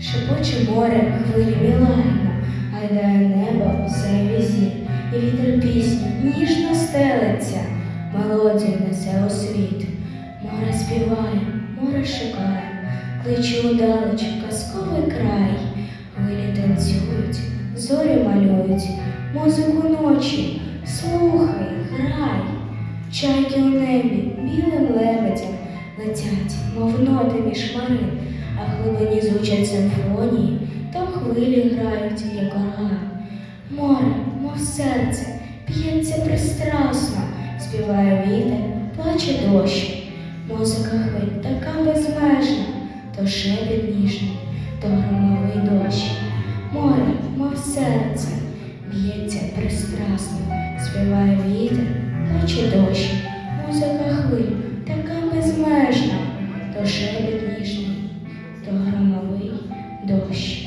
Шепоче море, хвилі мілайно, гайдає небо все візі, і вітер пісню ніжно стелиться, мелодію несе у світ. Море співає, море шукає, кличе удалеч казковий край, хвилі танцюють, зорі малюють, музику ночі, слухай, грай. Чайки у небі білим лебедям летять, мов ноти між хмарин, глибині звучать симфонії, там хвилі грають, як орган. Море, мов серце, п'ється пристрасно, співає вітер, плаче дощ. Музика хвиль така безмежна, то шепіт ніжний, то громовий дощ. Море, мов серце, б'ється пристрасно, співає вітер, плаче дощ. Музика хвиль така безмежна, то шепіт ніжний, то громовий дощ.